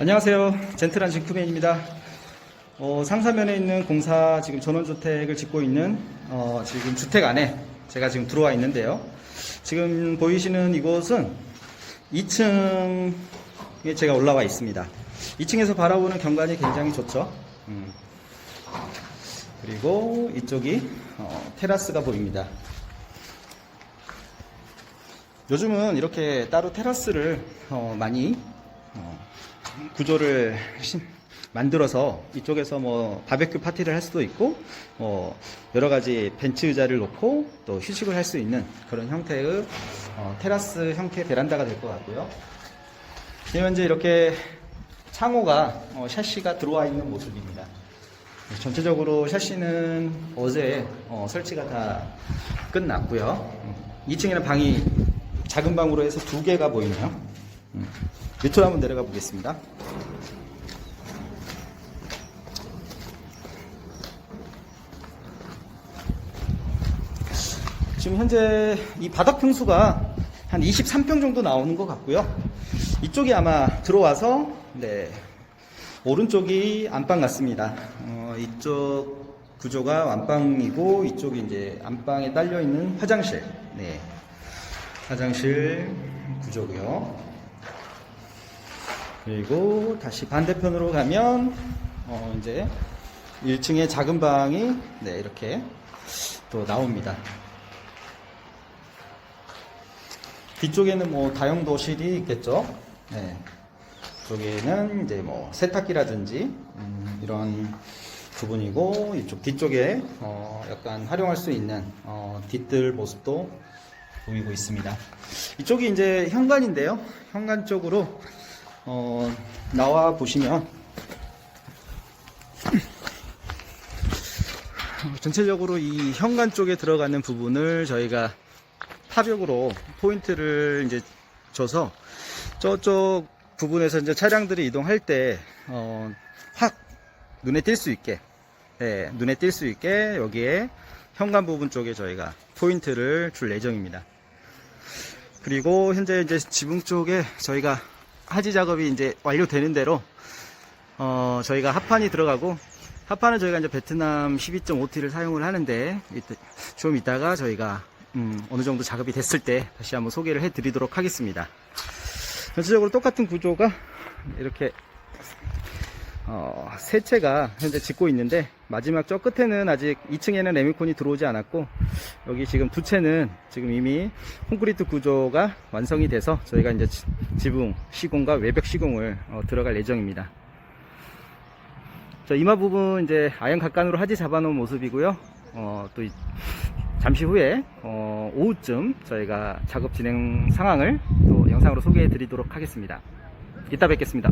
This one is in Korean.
안녕하세요. 젠틀한 징크맨입니다. 어, 상사면에 있는 공사 지금 전원주택을 짓고 있는 어, 지금 주택 안에 제가 지금 들어와 있는데요. 지금 보이시는 이곳은 2층에 제가 올라와 있습니다. 2층에서 바라보는 경관이 굉장히 좋죠. 음. 그리고 이쪽이 어, 테라스가 보입니다. 요즘은 이렇게 따로 테라스를 어, 많이 어, 구조를 신- 만들어서 이쪽에서 뭐 바베큐 파티를 할 수도 있고 뭐 여러 가지 벤치 의자를 놓고 또 휴식을 할 수 있는 그런 형태의 어, 테라스 형태 베란다가 될 것 같고요. 지금 현재 이렇게 창호가 어, 샤시가 들어와 있는 모습입니다. 전체적으로 샤시는 어제 어, 설치가 다 끝났고요. 2층에는 방이 작은 방으로 해서 두 개가 보이네요. 음. 밑으로 한번 내려가 보겠습니다. 지금 현재 이 바닥 평수가 한 23평 정도 나오는 것 같고요. 이쪽이 아마 들어와서 네, 오른쪽이 안방 같습니다. 어, 이쪽 구조가 안방이고 이쪽이 이제 안방에 딸려 있는 화장실. 네. 화장실 구조고요. 그리고 다시 반대편으로 가면 어, 이제 1층의 작은 방이 네, 이렇게 또 나옵니다. 뒤쪽에는 뭐 다용 도실이 있겠죠. 네. 쪽에는 이제 뭐 세탁기라든지 음, 이런 부분이고 이쪽 뒤쪽에 어, 약간 활용할 수 있는 어, 뒤뜰 모습도 보이고 있습니다. 이쪽이 이제 현관인데요. 현관 쪽으로 어, 나와 보시면 전체적으로 이 현관 쪽에 들어가는 부분을 저희가 파벽으로 포인트를 이제 줘서 저쪽 부분에서 이제 차량들이 이동할 때, 어, 확 눈에 띌 수 있게, 예, 눈에 띌 수 있게 여기에 현관 부분 쪽에 저희가 포인트를 줄 예정입니다. 그리고 현재 이제 지붕 쪽에 저희가 하지 작업이 이제 완료되는 대로, 어, 저희가 합판이 들어가고, 합판은 저희가 이제 베트남 12.5T를 사용을 하는데, 좀 이따가 저희가 음, 어느 정도 작업이 됐을 때 다시 한번 소개를 해드리도록 하겠습니다. 전체적으로 똑같은 구조가 이렇게 어, 세 채가 현재 짓고 있는데 마지막 저 끝에는 아직 2층에는 레미콘이 들어오지 않았고 여기 지금 두 채는 지금 이미 콘크리트 구조가 완성이 돼서 저희가 이제 지- 지붕 시공과 외벽 시공을 어, 들어갈 예정입니다. 자, 이마 부분 이제 아연 각간으로 하지 잡아놓은 모습이고요. 어, 또 이- 잠시 후에 어, 오후쯤 저희가 작업 진행 상황을 또 영상으로 소개해 드리도록 하겠습니다. 이따 뵙겠습니다.